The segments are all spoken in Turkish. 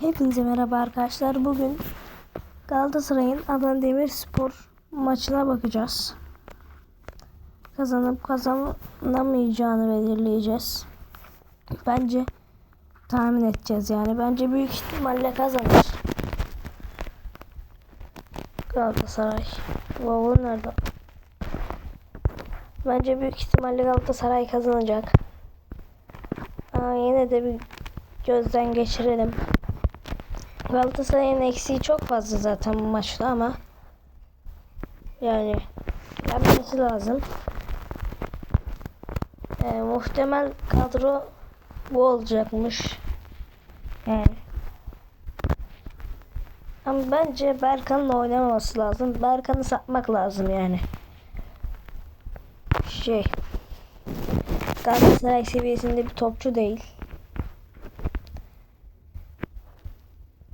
Hepinize merhaba arkadaşlar. Bugün Galatasaray'ın Adana Demirspor maçına bakacağız. Kazanıp kazanamayacağını belirleyeceğiz. Bence tahmin edeceğiz yani. Bence büyük ihtimalle kazanır. Galatasaray. Wow nerede? Bence büyük ihtimalle Galatasaray kazanacak. Aa, yine de bir gözden geçirelim. Galatasaray'ın eksiği çok fazla zaten bu maçta ama yani yapması lazım. Ee, muhtemel kadro bu olacakmış. Yani. Ama bence Berkan'ın oynamaması lazım. Berkan'ı satmak lazım yani. Şey. Galatasaray seviyesinde bir topçu değil.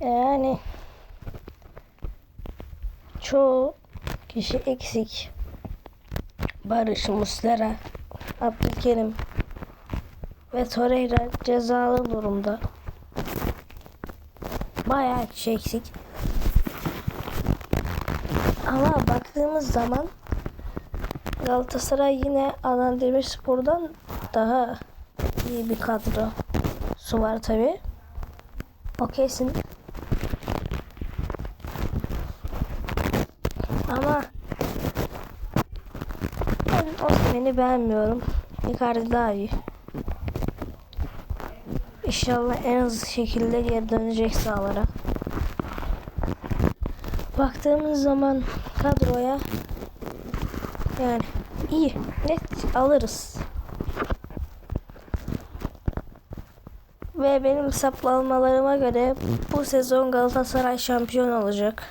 Yani çoğu kişi eksik. Barış, Muslera, Abdülkerim ve Torreira cezalı durumda. Bayağı kişi eksik. Ama baktığımız zaman Galatasaray yine Adana Demirspor'dan daha iyi bir kadrosu var tabi. O kesin. Ama ben Osman'ı beğenmiyorum. Icardi daha iyi. İnşallah en hızlı şekilde geri dönecek sahalara. Baktığımız zaman kadroya yani iyi net alırız. Ve benim hesaplamalarıma göre bu sezon Galatasaray şampiyon olacak.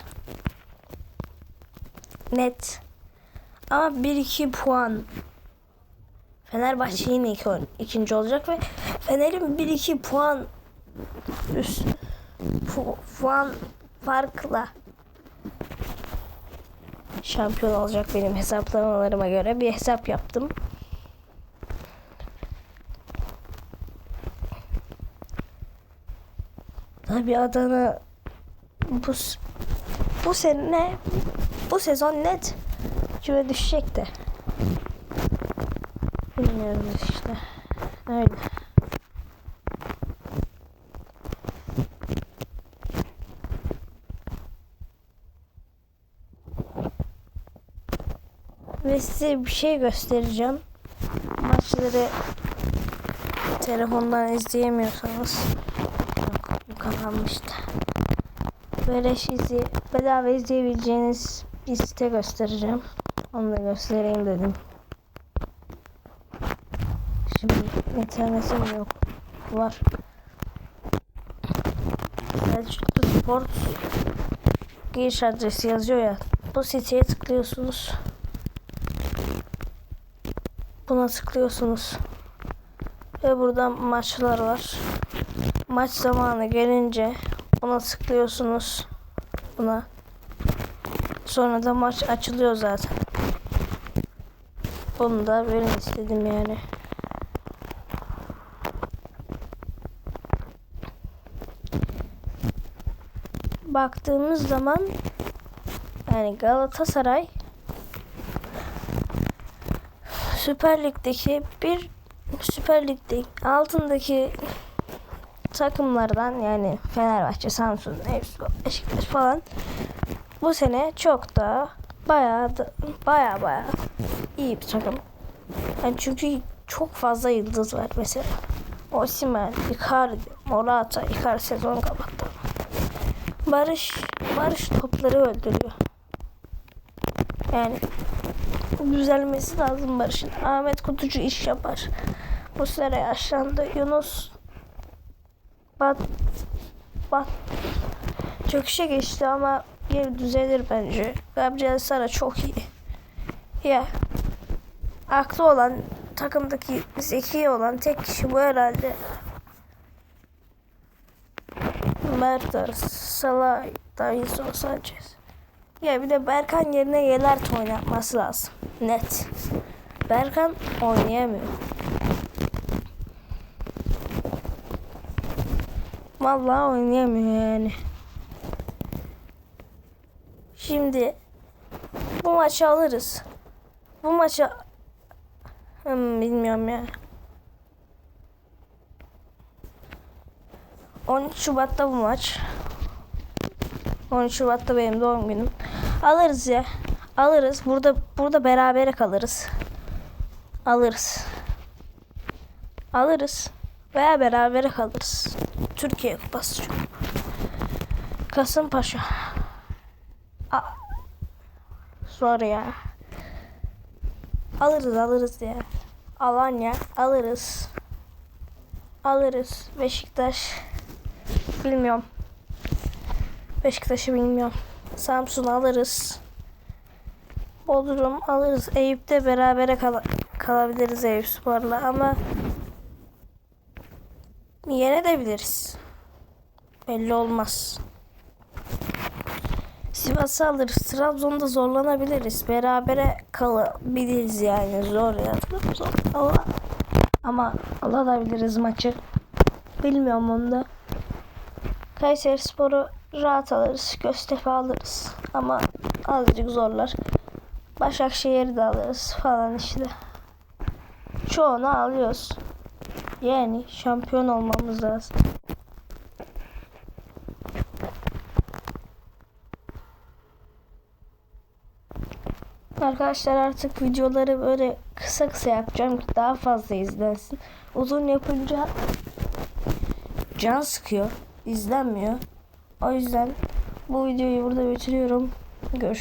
Net. Ama 1-2 puan. Fenerbahçe yine iki, ikinci olacak ve Fener'in 1-2 puan üst pu, puan farkla şampiyon olacak benim hesaplamalarıma göre. Bir hesap yaptım. Tabii Adana bu bu sene bu sezon net küme düşecek de. Bilmiyorum işte. Öyle. Ve size bir şey göstereceğim. Maçları telefondan izleyemiyorsanız bu kapanmıştı. Böyle izley bedava izleyebileceğiniz bir site göstereceğim. Onu da göstereyim dedim. Şimdi internetim yok. Var. Selçuklu Sport giriş adresi yazıyor ya. Bu siteye tıklıyorsunuz. Buna tıklıyorsunuz. Ve burada maçlar var. Maç zamanı gelince buna tıklıyorsunuz. Buna. Sonra da maç açılıyor zaten. Bunu da verin istedim yani. Baktığımız zaman yani Galatasaray Süper Lig'deki bir Süper Lig'de altındaki takımlardan yani Fenerbahçe, Samsun, Eyüp, Beşiktaş falan bu sene çok da bayağı da, bayağı bayağı iyi bir takım. Yani çünkü çok fazla yıldız var mesela. Osimhen, Icardi, Morata, Icardi sezon kapattı. Barış, Barış topları öldürüyor. Yani düzelmesi lazım Barış'ın. Ahmet Kutucu iş yapar. Bu sene yaşlandı. Yunus bat bat çöküşe geçti ama geri düzelir bence. Gabriel Sara çok iyi. Ya aklı olan takımdaki zeki olan tek kişi bu herhalde. Mertens, Salah, Davinson Sanchez. Ya bir de Berkan yerine Yelert oynatması lazım. Net. Berkan oynayamıyor. Vallahi oynayamıyor yani. Şimdi bu maçı alırız. Bu maçı hmm, bilmiyorum ya. 13 Şubat'ta bu maç. 13 Şubat'ta benim doğum günüm. Alırız ya. Alırız. Burada burada berabere kalırız. Alırız. Alırız. Veya berabere kalırız. Türkiye Kupası. Kasımpaşa. A Zor ya. Alırız alırız ya. Alanya alırız. Alırız. Beşiktaş. Bilmiyorum. Beşiktaş'ı bilmiyorum. Samsun alırız. Bodrum alırız. Eyüp'te berabere kal kalabiliriz Eyüp Spor'la ama yenebiliriz. Belli olmaz. Sivas'ı alırız. Trabzon'da zorlanabiliriz. Berabere kalabiliriz yani. Zor ya. Trabzon. Allah. Ama alabiliriz maçı. Bilmiyorum onu da. Kayseri Spor'u rahat alırız. Göztepe alırız. Ama azıcık zorlar. Başakşehir'i de alırız falan işte. Çoğunu alıyoruz. Yani şampiyon olmamız lazım. Arkadaşlar artık videoları böyle kısa kısa yapacağım ki daha fazla izlensin. Uzun yapınca can sıkıyor, izlenmiyor. O yüzden bu videoyu burada bitiriyorum. Görüşürüz.